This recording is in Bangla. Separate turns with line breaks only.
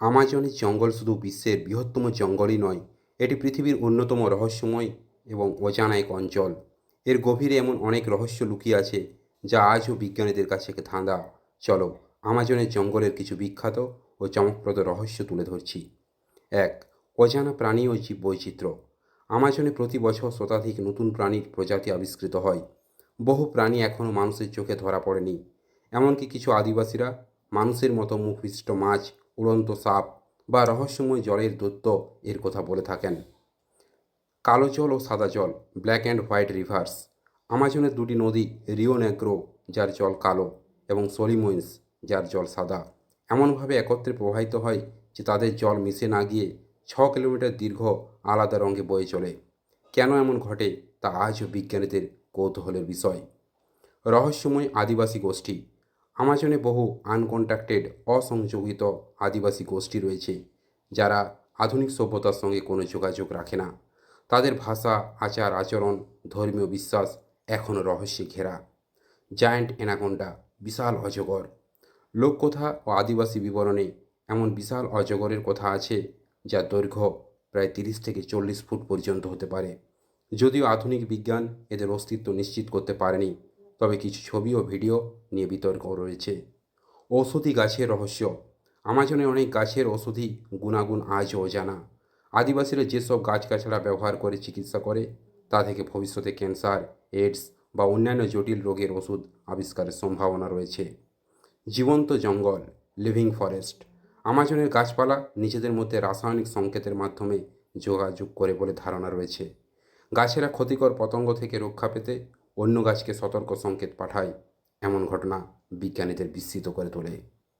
আমাজনের জঙ্গল শুধু বিশ্বের বৃহত্তম জঙ্গলই নয়, এটি পৃথিবীর অন্যতম রহস্যময় এবং অজানা এক অঞ্চল। এর গভীরে এমন অনেক রহস্য লুকিয়ে আছে, যা আজও বিজ্ঞানীদের কাছে ধাঁধা। চলো, আমাজনের জঙ্গলের কিছু বিখ্যাত ও চমকপ্রদ রহস্য তুলে ধরছি। এক, অজানা প্রাণী ও জীব বৈচিত্র্য আমাজনে প্রতি বছর শতাধিক নতুন প্রাণীর প্রজাতি আবিষ্কৃত হয়। বহু প্রাণী এখনও মানুষের চোখে ধরা পড়েনি। এমনকি কিছু আদিবাসীরা মানুষের মতো মুখ বিশিষ্ট মাছ উড়ন্ত সাপ বা রহস্যময় জলের দৈত্য এর কথা বলে থাকেন। কালো জল ও সাদা জল ব্ল্যাক অ্যান্ড হোয়াইট রিভার্স আমাজনের দুটি নদী রিও যার জল কালো, এবং সলিমোয়েন্স যার জল সাদা। এমনভাবে একত্রে প্রবাহিত হয় যে তাদের জল মিশে না গিয়ে ছ কিলোমিটার দীর্ঘ আলাদা রঙে বয়ে চলে। কেন এমন ঘটে তা আজও বিজ্ঞানীদের কৌতূহলের বিষয়। রহস্যময় আদিবাসী গোষ্ঠী আমাজনে বহু আনকন্ট্যাক্টেড অসংযোগিত আদিবাসী গোষ্ঠী রয়েছে, যারা আধুনিক সভ্যতার সঙ্গে কোনো যোগাযোগ রাখে না। তাদের ভাষা, আচার, আচরণ, ধর্মীয় বিশ্বাস এখনও রহস্যে ঘেরা। জায়ান্ট অ্যানাকোন্ডা বিশাল অজগর। লোককথা ও আদিবাসী বিবরণে এমন বিশাল অজগরের কথা আছে, যা দৈর্ঘ্য প্রায় তিরিশ থেকে চল্লিশ ফুট পর্যন্ত হতে পারে। যদিও আধুনিক বিজ্ঞান এদের অস্তিত্ব নিশ্চিত করতে পারেনি তবে কিছু ছবি ও ভিডিও নিয়ে বিতর্ক রয়েছে। ঔষধি গাছের রহস্য। আমাজনে অনেক গাছের ওষুধি গুণাগুণ আজও অজানা। আদিবাসীরা যেসব গাছগাছড়া ব্যবহার করে চিকিৎসা করে, তা থেকে ভবিষ্যতে ক্যান্সার এইডস বা অন্যান্য জটিল রোগের ওষুধ আবিষ্কারের সম্ভাবনা রয়েছে। জীবন্ত জঙ্গল, লিভিং ফরেস্ট। আমাজনের গাছপালা নিজেদের মধ্যে রাসায়নিক সংকেতের মাধ্যমে যোগাযোগ করে বলে ধারণা রয়েছে। গাছেরা ক্ষতিকর পতঙ্গ থেকে রক্ষা পেতে অন্য গাছকে সতর্ক সংকেত পাঠায়। এমন ঘটনা বিজ্ঞানীদের বিস্মিত করে তোলে।